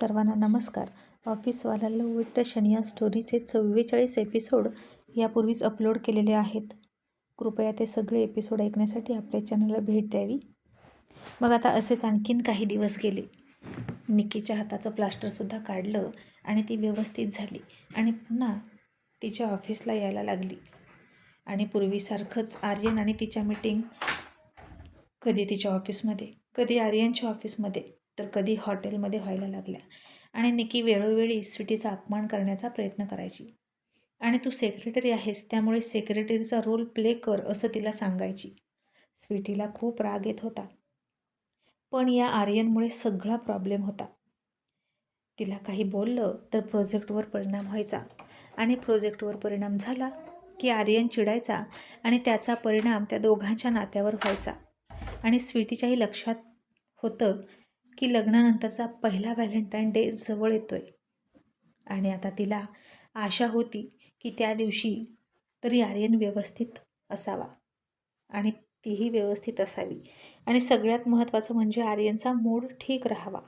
सर्वांना नमस्कार. ऑफिसवाला उलट शनिया स्टोरीचे चव्वेचाळीस एपिसोड यापूर्वीच अपलोड केलेले आहेत. कृपया ते सगळे एपिसोड ऐकण्यासाठी आपल्या चॅनलला भेट द्यावी. मग आता असेच आणखीन काही दिवस गेले. निकीच्या हाताचं प्लास्टरसुद्धा काढलं आणि ती व्यवस्थित झाली आणि पुन्हा तिच्या ऑफिसला यायला लागली. आणि पूर्वीसारखंच आर्यन आणि तिच्या मीटिंग कधी तिच्या ऑफिसमध्ये कधी आर्यनच्या ऑफिसमध्ये. तर कधी हॉटेलमध्ये व्हायला लागल्या. आणि निकी वेळोवेळी स्वीटीचा अपमान करण्याचा प्रयत्न करायची. आणि तू सेक्रेटरी आहेस त्यामुळे सेक्रेटरीचा रोल प्ले कर असं तिला सांगायची. स्वीटीला खूप राग येत होता. पण या आर्यनमुळे सगळा प्रॉब्लेम होता. तिला काही बोललं तर प्रोजेक्टवर परिणाम व्हायचा. आणि प्रोजेक्टवर परिणाम झाला की आर्यन चिडायचा आणि त्याचा परिणाम त्या दोघांच्या नात्यावर व्हायचा. आणि स्वीटीच्याही लक्षात होतं की लग्नानंतरचा पहिला व्हॅलेंटाईन डे जवळ येतोय. आणि आता तिला आशा होती की त्या दिवशी तरी आर्यन व्यवस्थित असावा. आणि तीही व्यवस्थित असावी. आणि सगळ्यात महत्त्वाचं म्हणजे आर्यनचा मूड ठीक राहावा.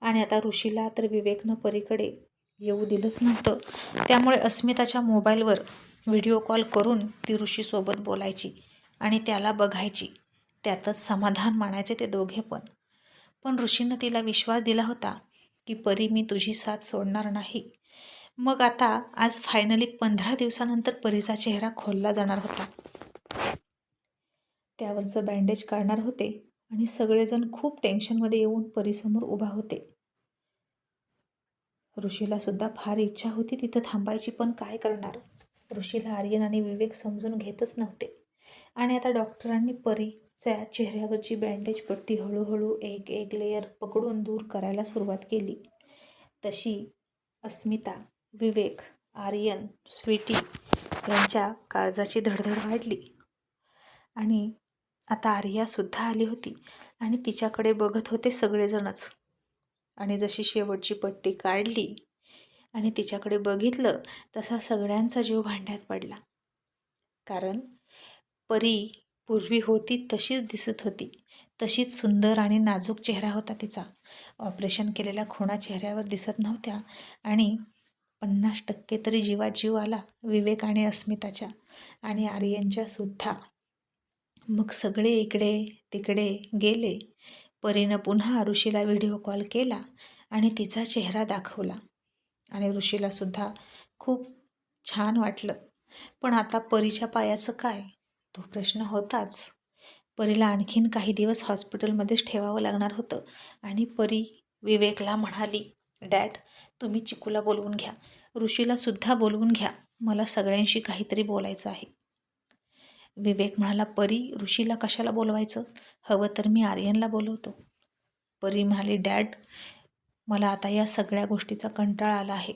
आणि आता ऋषीला तर विवेकनं परीकडे येऊ दिलंच नव्हतं. त्यामुळे अस्मिताच्या मोबाईलवर व्हिडिओ कॉल करून ती ऋषीसोबत बोलायची आणि त्याला बघायची. त्यातच समाधान मानायचे ते दोघे पण. पण ऋषीनं तिला विश्वास दिला होता की परी मी तुझी साथ सोडणार नाही. मग आता आज फायनली पंधरा दिवसानंतर परीचा चेहरा खोलला जाणार होता. त्यावरचं बँडेज काढणार होते आणि सगळेजण खूप टेन्शनमध्ये येऊन परीसमोर उभा होते. ऋषीला सुद्धा फार इच्छा होती तिथं थांबायची पण काय करणार? ऋषीला आर्यन आणि विवेक समजून घेतच नव्हते. आणि आता डॉक्टरांनी परी च्या चेहऱ्यावरची बँडेज पट्टी हळूहळू एक एक लेयर पकडून दूर करायला सुरुवात केली. तशी अस्मिता विवेक आर्यन स्वीटी यांच्या काळजाची धडधड वाढली. आणि आता आर्यासुद्धा आली होती आणि तिच्याकडे बघत होते सगळेजणच. आणि जशी शेवटची पट्टी काढली आणि तिच्याकडे बघितलं तसा सगळ्यांचा जीव भांड्यात पडला. कारण परी पूर्वी होती तशीच दिसत होती. तशीच सुंदर आणि नाजूक चेहरा होता तिचा. ऑपरेशन केलेल्या खुणा चेहऱ्यावर दिसत नव्हत्या आणि पन्नास टक्के तरी जीवाजीव आला विवेक आणि अस्मिताच्या आणि आर्यनच्या सुद्धा. मग सगळे इकडे तिकडे गेले. परीनं पुन्हा ऋषीला व्हिडिओ कॉल केला आणि तिचा चेहरा दाखवला. आणि ऋषीला सुद्धा खूप छान वाटलं. पण आता परीच्या पायाचं काय? तो प्रश्न होताच. परीला आणखीन काही दिवस हॉस्पिटलमध्येच ठेवावं लागणार होतं आणि परी विवेकला म्हणाली डॅड तुम्ही चिकूला बोलवून घ्या. ऋषीला सुद्धा बोलवून घ्या. मला सगळ्यांशी काहीतरी बोलायचं आहे. विवेक म्हणाला परी ऋषीला कशाला बोलवायचं? हवं तर मी आर्यनला बोलवतो. परी म्हणाली डॅड मला आता या सगळ्या गोष्टीचा कंटाळा आला आहे.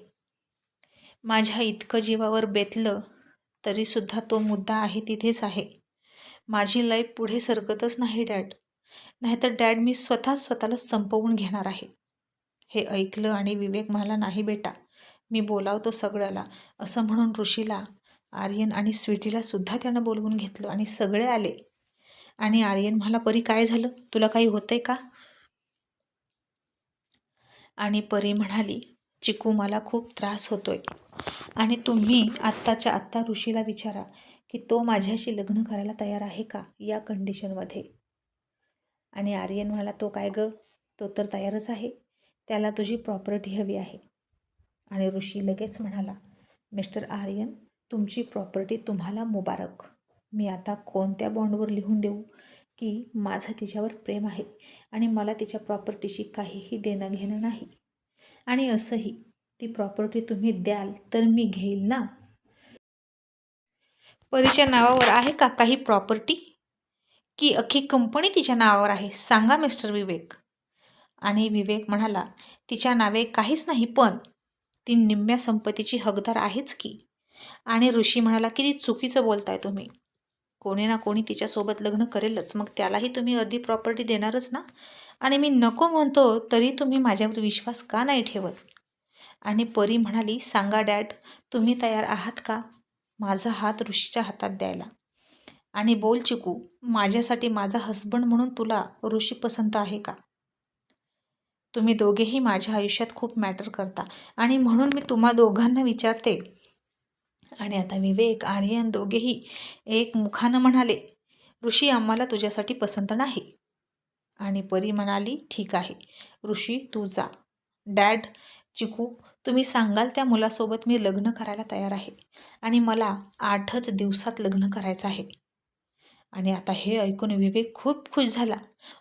माझ्या इतकं जीवावर बेतलं तरीसुद्धा तो मुद्दा आहे तिथेच आहे. माझी लाईफ पुढे सरकतच नाही डॅड. नाहीतर डॅड मी स्वतः स्वतःला संपवून घेणार आहे. हे ऐकलं आणि विवेक म्हणाला नाही बेटा मी बोलावतो सगळ्याला. असं म्हणून ऋषीला आर्यन आणि स्वीटीला सुद्धा त्यानं बोलवून घेतलं आणि सगळे आले. आणि आर्यन म्हणाला परी काय झालं? तुला काही होतंय का? आणि परी म्हणाली चिकू मला खूप त्रास होतोय. आणि तुम्ही आत्ताच्या आत्ता ऋषीला विचारा की तो माझ्याशी लग्न करायला तयार आहे का या कंडिशनमध्ये आणि आर्यन म्हणाला तो काय ग? तो तर तयारच आहे. त्याला तुझी प्रॉपर्टी हवी आहे. आणि ऋषी लगेच म्हणाला मिस्टर आर्यन तुमची प्रॉपर्टी तुम्हाला मुबारक. मी आता कोणत्या बॉन्डवर लिहून देऊ की माझं तिच्यावर प्रेम आहे आणि मला तिच्या प्रॉपर्टीशी काहीही देणं घेणं नाही? आणि असंही ती प्रॉपर्टी तुम्ही द्याल तर मी घेईल ना? परीच्या नावावर आहे का काही प्रॉपर्टी की अख्खी कंपनी तिच्या नावावर आहे? सांगा मिस्टर विवेक. आणि विवेक म्हणाला तिच्या नावे काहीच नाही पण ती निम्म्या संपत्तीची हकदार आहेच की? आणि ऋषी म्हणाला किती चुकीचं बोलताय तुम्ही. कोणी ना कोणी तिच्यासोबत लग्न करेलच मग त्यालाही तुम्ही अर्धी प्रॉपर्टी देणारच ना? आणि मी नको म्हणतो तरी तुम्ही माझ्यावर विश्वास का नाही ठेवत? आणि परी म्हणाली सांगा डॅड तुम्ही तयार आहात का? माझा हात ऋषीच्या हातात द्यायला. आणि बोल चिकू माझ्यासाठी माझा हसबंड म्हणून तुला ऋषी पसंत आहे का? तुम्ही दोघेही माझ्या आयुष्यात खूप मॅटर करता आणि म्हणून मी तुम्हा दोघांना विचारते. आणि आता विवेक आर्यन दोघेही एक मुखानं म्हणाले ऋषी आम्हाला तुझ्यासाठी पसंत नाही. आणि परी म्हणाली ठीक आहे ऋषी तू जा. डॅड चिकू तुम्ही सांगाल त्या मुलासोबत मी लग्न करायला तयार आहे आणि मला आठच दिवसात लग्न करायचं आहे. आणि आता हे ऐकून विवेक खूप खुश झाला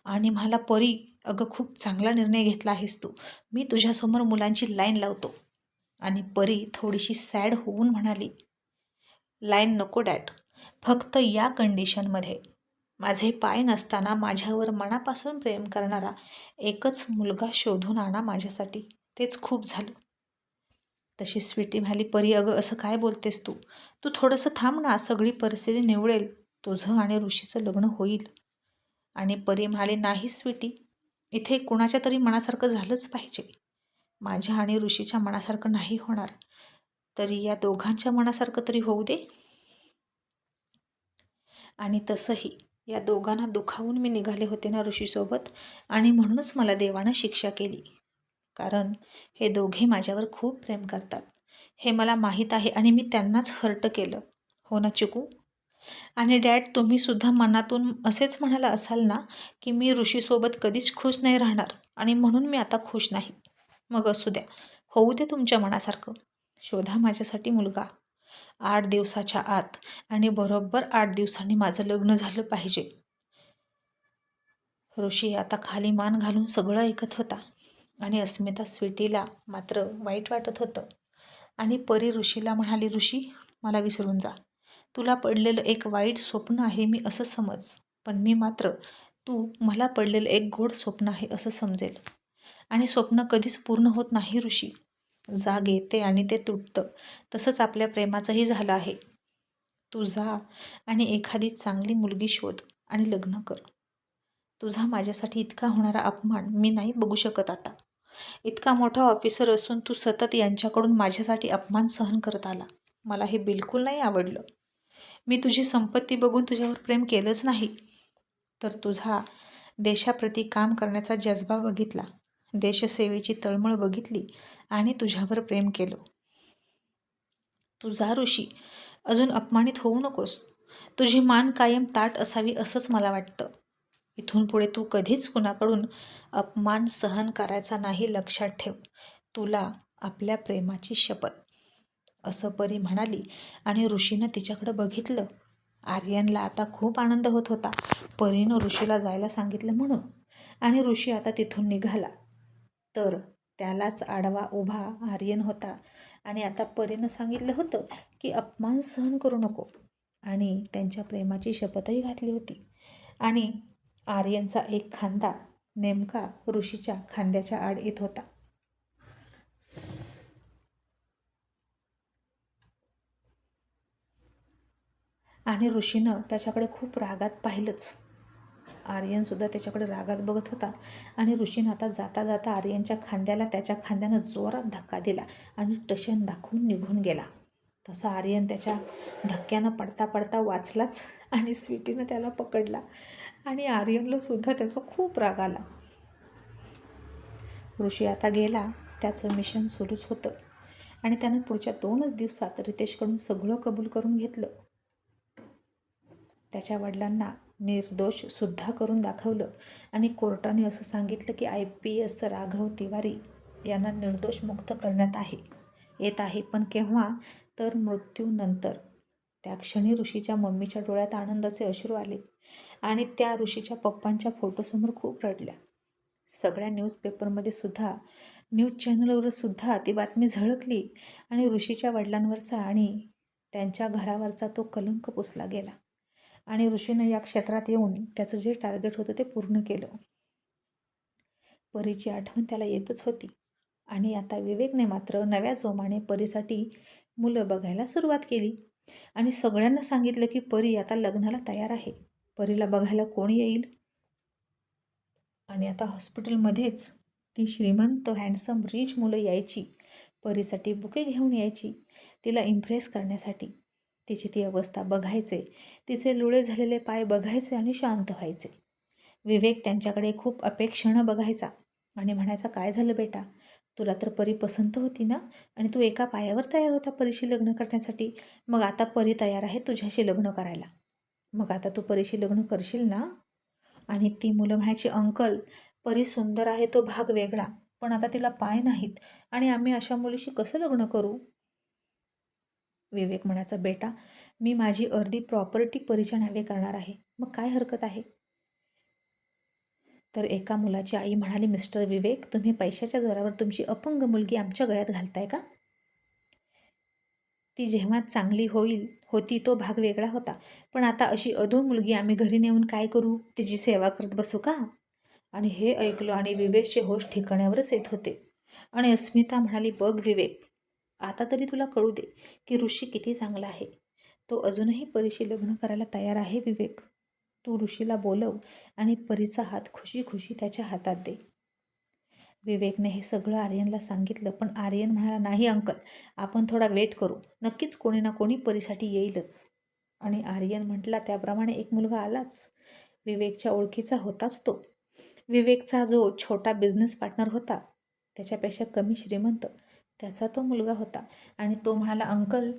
आणि मला परी अगं खूप चांगला निर्णय घेतला आहेस तू. मी तुझ्यासमोर मुलांची लाईन लावतो. आणि परी थोडीशी सॅड होऊन म्हणाली लाईन नको डॅट फक्त या कंडिशनमध्ये. माझे पाय नसताना माझ्यावर मनापासून प्रेम करणारा एकच मुलगा शोधून आणा माझ्यासाठी. तेच खूप झालं. तशी स्वीटी म्हणाली परी अगं असं काय बोलतेस तू? तू थोडंसं थांब ना सगळी परिस्थिती निवडेल. तुझं आणि ऋषीचं लग्न होईल. आणि परी म्हणाली नाही स्वीटी. इथे कुणाच्या तरी मनासारखं झालंच पाहिजे. माझ्या आणि ऋषीच्या मनासारखं नाही होणार. तरी या दोघांच्या मनासारखं तरी होऊ दे. आणि तसंही या दोघांना दुखावून मी निघाले होते ना ऋषीसोबत. आणि म्हणूनच मला देवानं शिक्षा केली. कारण हे दोघे माझ्यावर खूप प्रेम करतात. हे मला माहीत आहे आणि मी त्यांनाच हर्ट केलं. हो ना चिकू? आणि डॅड तुम्हीसुद्धा मनातून असेच म्हणाला असाल ना की मी ऋषीसोबत कधीच खुश नाही राहणार आणि म्हणून मी आता खुश नाही. मग असू द्या. होऊ दे तुमच्या मनासारखं. शोधा माझ्यासाठी मुलगा. आठ दिवसाच्या आत आणि बरोबर आठ दिवसांनी माझं लग्न झालं पाहिजे. ऋषी आता खाली मान घालून सगळं ऐकत होता. आणि अस्मिता स्वीटीला मात्र वाईट वाटत होतं. आणि परी ऋषीला म्हणाली ऋषी मला विसरून जा. तुला पडलेलं एक वाईट स्वप्न आहे मी असं समज पण मी मात्र तू मला पडलेलं एक गोड स्वप्न आहे असं समजेल. आणि स्वप्न कधीच पूर्ण होत नाही ऋषी. जाग येते आणि ते तुटतं. तसंच आपल्या प्रेमाचंही झालं आहे. तू जा आणि एखादी चांगली मुलगी शोध आणि लग्न कर. तुझा माझ्यासाठी इतका होणारा अपमान मी नाही बघू शकत आता. इतका मोठा ऑफिसर असून तू सतत यांच्याकडून माझ्यासाठी अपमान सहन करत आला. मला हे बिलकुल नाही आवडलं. मी तुझी संपत्ती बघून तुझ्यावर प्रेम केलंच नाही. तर तुझा देशाप्रती काम करण्याचा जज्बा बघितला. देशसेवेची तळमळ बघितली आणि तुझ्यावर प्रेम केलं. तुझा ऋषी अजून अपमानित होऊ नकोस. तुझी मान कायम ताट असावी असंच मला वाटतं. इथून पुढे तू कधीच कुणाकडून अपमान सहन करायचा नाही लक्षात ठेव. तुला आपल्या प्रेमाची शपथ. असं परी म्हणाली आणि ऋषीनं तिच्याकडं बघितलं. आर्यनला आता खूप आनंद होत होता. परीनं ऋषीला जायला सांगितलं म्हणून आणि ऋषी आता तिथून निघाला. तर त्यालाच आडवा उभा आर्यन होता आणि आता परीनं सांगितलं होतं की अपमान सहन करू नको. आणि त्यांच्या प्रेमाची शपथही घातली होती. आणि आर्यनचा एक खांदा नेमका ऋषीच्या खांद्याच्या आड येत होता. आणि ऋषीनं त्याच्याकडे खूप रागात पाहिलंच. आर्यनसुद्धा त्याच्याकडे रागात बघत होता आणि ऋषीनं आता जाता जाता आर्यनच्या खांद्याला त्याच्या खांद्यानं जोरात धक्का दिला आणि टशन दाखवून निघून गेला. तसा आर्यन त्याच्या धक्क्यानं पडता पडता वाचलाच आणि स्वीटीनं त्याला पकडला. आणि आर्यनला सुद्धा त्याचा खूप राग आला. ऋषी आता गेला त्याचं मिशन सुरूच होतं. आणि त्यानं पुढच्या दोनच दिवसात रितेशकडून सगळं कबूल करून घेतलं. त्याच्या वडिलांना निर्दोष सुद्धा करून दाखवलं. आणि कोर्टाने असं सांगितलं की I P S Raghav Tiwari यांना निर्दोष मुक्त करण्यात आहे. येत आहे पण केव्हा? तर मृत्यूनंतर. त्या क्षणी ऋषीच्या मम्मीच्या डोळ्यात आनंदाचे अश्रू आले. आणि त्या ऋषीच्या पप्पांच्या फोटोसमोर खूप रडल्या. सगळ्या न्यूजपेपरमध्ये सुद्धा न्यूज चॅनलवर सुद्धा ती बातमी झळकली आणि ऋषीच्या वडिलांवरचा आणि त्यांच्या घरावरचा तो कलंक पुसला गेला. आणि ऋषीनं या क्षेत्रात येऊन त्याचं जे टार्गेट होतं ते पूर्ण केलं. परीची आठवण त्याला येतच होती. आणि आता विवेकने मात्र नव्या जोमाने परीसाठी मुलं बघायला सुरुवात केली. आणि सगळ्यांना सांगितलं की परी आता लग्नाला तयार आहे. परीला बघायला कोण येईल? आणि आता हॉस्पिटलमध्येच ती श्रीमंत हँडसम रिच मुलं यायची. परीसाठी बुके घेऊन यायची. तिला इम्प्रेस करण्यासाठी. तिची ती अवस्था बघायचे. तिचे लुळे झालेले पाय बघायचे आणि शांत व्हायचे. विवेक त्यांच्याकडे खूप अपेक्षेनं बघायचा. आणि म्हणायचा काय झालं बेटा? तुला तर परी पसंत होती ना? आणि तू एका पायावर तयार होता परीशी लग्न करण्यासाठी. मग आता परी तयार आहे तुझ्याशी लग्न करायला. मग आता तू परीशी लग्न करशील ना? आणि ती मुलं म्हणायची अंकल परी सुंदर आहे तो भाग वेगळा. पण आता तिला पाय नाहीत. आणि आम्ही अशा मुलीशी कसं लग्न करू? विवेक म्हणायचा बेटा मी माझी अर्धी प्रॉपर्टी परीच्या नावे करणार आहे. मग काय हरकत आहे? तर एका मुलाची आई म्हणाली मिस्टर विवेक तुम्ही पैशाच्या जोरावर तुमची अपंग मुलगी आमच्या गळ्यात घालताय का? ती जेव्हा चांगली होईल होती तो भाग वेगळा होता. पण आता अशी अधो मुलगी आम्ही घरी नेऊन काय करू? तिची सेवा करत बसू का? आणि हे ऐकलं आणि विवेकचे होश ठिकाण्यावरच येत होते. आणि अस्मिता म्हणाली बघ विवेक आता तरी तुला कळू दे की ऋषी किती चांगला आहे. तो अजूनही परीशी लग्न करायला तयार आहे विवेक. तू ऋषीला बोलव आणि परीचा हात खुशी खुशी त्याच्या हातात दे. विवेकने हे सगळं आर्यनला सांगितलं पण आर्यन म्हणाला नाही अंकल आपण थोडा वेट करू. नक्कीच कोणी ना कोणी परीसाठी येईलच. आणि आर्यन म्हटला त्याप्रमाणे एक मुलगा आलाच. विवेकच्या ओळखीचा होताच तो. विवेकचा जो छोटा बिझनेस पार्टनर होता त्याच्यापेक्षा कमी श्रीमंत त्याचा तो मुलगा होता. आणि तो म्हणाला अंकल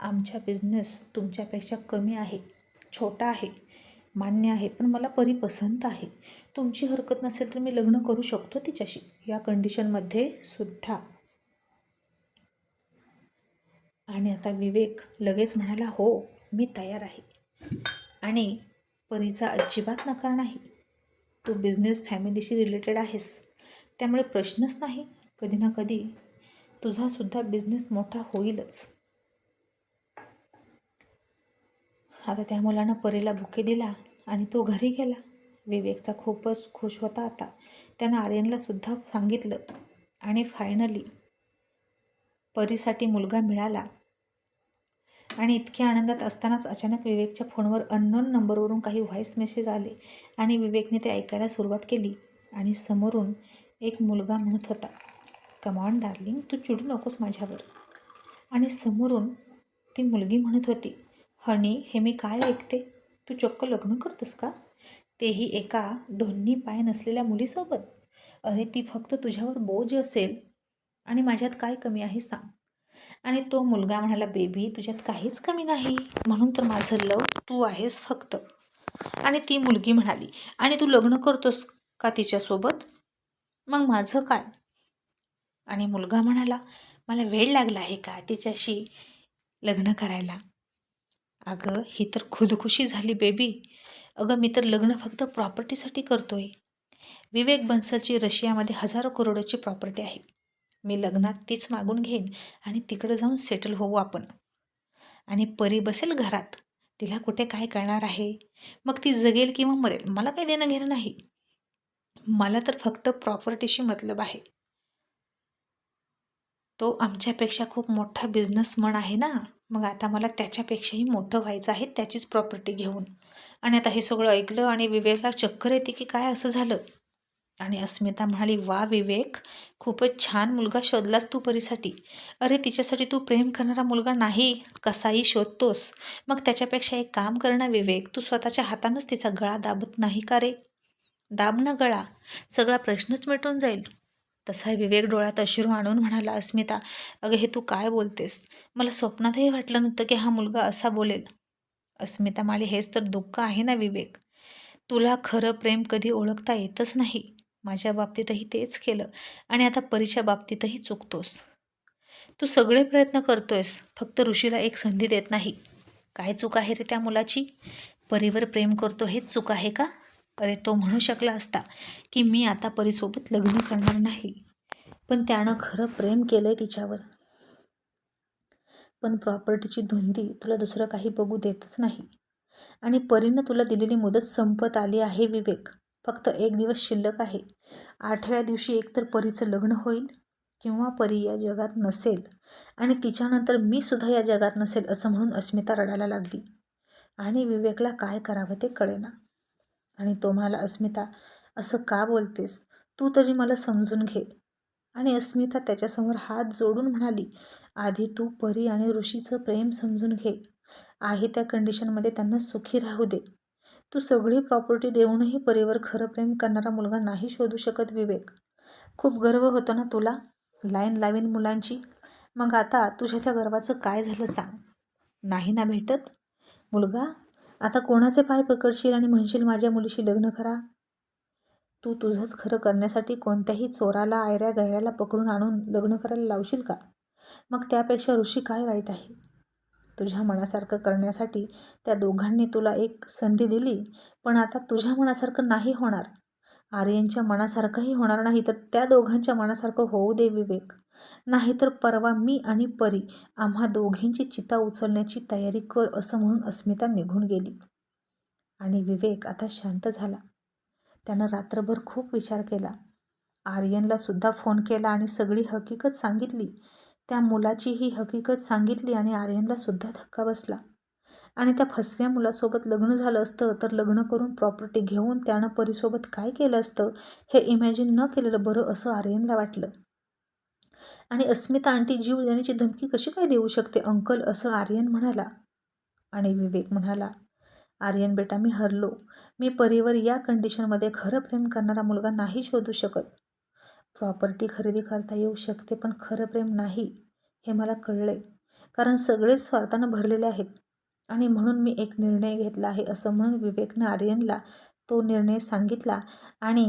आमच्या बिझनेस तुमच्यापेक्षा कमी आहे छोटा आहे मान्य आहे पण मला परी पसंत आहे. तुमची हरकत नसेल तर मी लग्न करू शकतो तिच्याशी. या कंडिशनमध्ये सुद्धा. आणि आता विवेक लगेच म्हणाला हो मी तयार आहे. आणि परीचा अजिबात नकार नाही. तू बिझनेस फॅमिलीशी रिलेटेड आहेस. त्यामुळे प्रश्नच नाही. कधी ना कधी तुझासुद्धा बिझनेस मोठा होईलच. आता त्या मुलानं परीला बुके दिला आणि तो घरी गेला. विवेकचा खूपच खुश होता आता. त्यानं आर्यनला सुद्धा सांगितलं. आणि फायनली परीसाठी मुलगा मिळाला. आणि इतक्या आनंदात असतानाच अचानक विवेकच्या फोनवर अननोन नंबरवरून काही व्हॉईस मेसेज आले. आणि विवेकने ते ऐकायला सुरुवात केली. आणि समोरून एक मुलगा म्हणत होता कमॉन डार्लिंग तू चिडू नकोस माझ्यावर. आणि समोरून ती मुलगी म्हणत होती हनी हे मी काय ऐकते? तू चक्क लग्न करतोस का? तेही एका दोन्ही पाय नसलेल्या मुलीसोबत. अरे ती फक्त तुझ्यावर बोज असेल आणि माझ्यात काय कमी आहे सांग. आणि तो मुलगा म्हणाला बेबी तुझ्यात काहीच कमी नाही. म्हणून तर माझं लव तू आहेस फक्त. आणि ती मुलगी म्हणाली आणि तू लग्न करतोस का तिच्यासोबत? मग माझं काय? आणि मुलगा म्हणाला मला वेळ लागला आहे का तिच्याशी लग्न करायला? अगं ही तर खुदखुशी झाली बेबी. अगं मी तर लग्न फक्त प्रॉपर्टीसाठी करतोय. विवेक बन्सलची रशियामध्ये हजारो करोडोची प्रॉपर्टी आहे. मी लग्नात तीच मागून घेईन आणि तिकडं जाऊन सेटल होऊ आपण. आणि परी बसेल घरात. तिला कुठे काय करणार आहे? मग ती जगेल किंवा मरेल? मला काही देणं घेणं नाही. मला तर फक्त प्रॉपर्टीशी मतलब आहे. तो आमच्यापेक्षा खूप मोठा बिझनेसमन आहे ना? मग आता मला त्याच्यापेक्षाही मोठं व्हायचं आहे त्याचीच प्रॉपर्टी घेऊन. आणि आता हे सगळं ऐकलं आणि विवेकला चक्कर येते की काय असं झालं? आणि अस्मिता म्हणाली वा विवेक खूपच छान मुलगा शोधलास तू परीसाठी. अरे तिच्यासाठी तू प्रेम करणारा मुलगा नाही कसाही शोधतोस. मग त्याच्यापेक्षा एक काम कर ना विवेक तू स्वतःच्या हातानंच तिचा गळा दाबत नाही का रे? दाब ना गळा. सगळा प्रश्नच मिटून जाईल. तसा विवेक डोळ्यात अश्रू आणून म्हणाला अस्मिता अगं हे तू काय बोलतेस? मला स्वप्नातही वाटलं नव्हतं की हा मुलगा असा बोलेल. अस्मिता माळी हेच तर दुःख आहे ना विवेक. तुला खरं प्रेम कधी ओळखता येतच नाही. माझ्या बाबतीतही तेच केलं आणि आता परीच्या बाबतीतही चुकतोस. तू सगळे प्रयत्न करतोयस फक्त ऋषीला एक संधी देत नाही. काय चूक आहे रे त्या मुलाची? परीवर प्रेम करतो हेच चूक आहे का? अरे तो म्हणू शकला असता की मी आता परीसोबत लग्न करणार नाही. पण त्यानं खरं प्रेम केलं आहे तिच्यावर. पण प्रॉपर्टीची धुंदी तुला दुसरं काही बघू देतच नाही. आणि परीनं तुला दिलेली मुदत संपत आली आहे विवेक. फक्त एक दिवस शिल्लक आहे. आठव्या दिवशी एकतर परीचं लग्न होईल किंवा परी या जगात नसेल आणि तिच्यानंतर मी सुद्धा या जगात नसेल असं म्हणून अस्मिता रडायला लागली. आणि विवेकला काय करावं ते कळेना. आणि तो म्हणाला अस्मिता असं का बोलतेस? तू तरी मला समजून घे. आणि अस्मिता त्याच्यासमोर हात जोडून म्हणाली आधी तू परी आणि ऋषीचं प्रेम समजून घे. आहे त्या कंडिशनमध्ये त्यांना सुखी राहू दे. तू सगळी प्रॉपर्टी देऊनही परीवर खरं प्रेम करणारा मुलगा नाही शोधू शकत विवेक. खूप गर्व होतो ना तुला? लाईन लावीन मुलांची. मग आता तुझ्या त्या गर्वाचं काय झालं सांग. नाही ना भेटत? मुलगा आता कोणाचे पाय पकडशील आणि म्हणशील माझ्या मुलीशी लग्न करा? तू तुझंच खरं करण्यासाठी कोणत्याही चोराला आयऱ्या गैऱ्याला पकडून आणून लग्न करायला लावशील का? मग त्यापेक्षा ऋषी काय वाईट आहे? तुझ्या मनासारखं करण्यासाठी त्या दोघांनी तुला एक संधी दिली पण आता तुझ्या मनासारखं नाही होणार. आर्यनच्या मनासारखंही होणार नाही तर त्या दोघांच्या मनासारखं होऊ दे विवेक. नाहीतर परवा मी आणि परी आम्हा दोघींची चिता उचलण्याची तयारी कर असं म्हणून अस्मिता निघून गेली. आणि विवेक आता शांत झाला. त्यानं रात्रभर खूप विचार केला. आर्यनला सुद्धा फोन केला आणि सगळी हकीकत सांगितली. त्या मुलाची ही हकीकत सांगितली आणि आर्यनला सुद्धा धक्का बसला. आणि त्या फसव्या मुलासोबत लग्न झालं असतं तर लग्न करून प्रॉपर्टी घेऊन त्यानं परीसोबत काय केलं असतं हे इमॅजिन न केलेलं बरं असं आर्यनला वाटलं. आणि अस्मिता आंटी जीव देण्याची धमकी कशी काय देऊ शकते? अंकल असं आर्यन म्हणाला. आणि विवेक म्हणाला आर्यन बेटा मी हरलो. मी परीवर या कंडिशनमध्ये खरं प्रेम करणारा मुलगा नाही शोधू शकत. प्रॉपर्टी खरेदी करता येऊ शकते पण खरं प्रेम नाही हे मला कळले कारण सगळेच स्वार्थानं भरलेले आहेत. आणि म्हणून मी एक निर्णय घेतला आहे असं म्हणून विवेकनं आर्यनला तो निर्णय सांगितला. आणि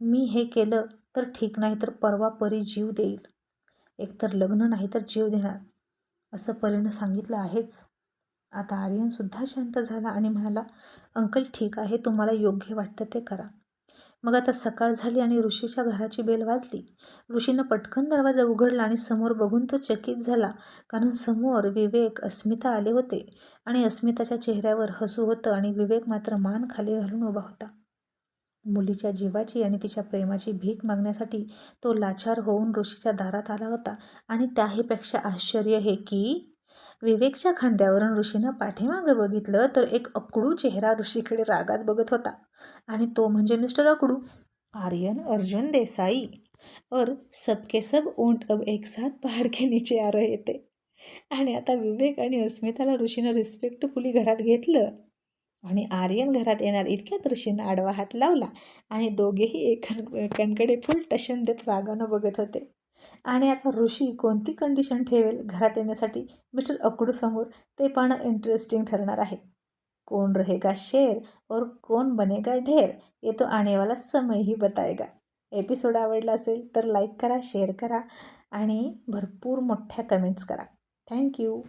मी हे केलं तर ठीक नाही तर परवा परी जीव देईल. एकतर लग्न नाही तर जीव देणार असं परीनं सांगितलं आहेच. आता आर्यनसुद्धा शांत झाला आणि म्हणाला अंकल ठीक आहे तुम्हाला योग्य वाटतं ते करा. मग आता सकाळ झाली आणि ऋषीच्या घराची बेल वाजली. ऋषीनं पटकन दरवाजा उघडला आणि समोर बघून तो चकित झाला कारण समोर विवेक अस्मिता आले होते आणि अस्मिताच्या चेहऱ्यावर हसू होतं आणि विवेक मात्र मान खाली घालून उभा होता. मुलीच्या जीवाची आणि तिच्या प्रेमाची भीक मागण्यासाठी तो लाचार होऊन ऋषीच्या दारात आला होता. आणि त्याहीपेक्षा आश्चर्य हे की विवेकच्या खांद्यावरून ऋषीनं पाठीमागं बघितलं तर एक अकडू चेहरा ऋषीकडे रागात बघत होता. आणि तो म्हणजे मिस्टर अकडू. आर्यन अर्जुन देसाई. और सबके सब ऊंट अब एक साथ पहाड के नीचे आ रहे येते आणि आता विवेक आणि अस्मिताला ऋषीनं रिस्पेक्टफुली घरात घेतलं. आणि आर्यन घरात येणार इतक्या दृष्टीनं आडवा हात लावला आणि दोघेही एकांकडे फुल टशन देत रागानं बघत होते. आणि आता ऋषी कोणती कंडिशन ठेवेल घरात येण्यासाठी? मिस्टर अकडूसमोर ते पाहणं इंटरेस्टिंग ठरणार आहे. कौन रहेगा शेर और कौन बनेगा ढेर? ये तो आने वाला समय ही बताएगा. एपिसोड आवडला असेल तर लाईक करा शेअर करा आणि भरपूर मोठ्या कमेंट्स करा. थँक्यू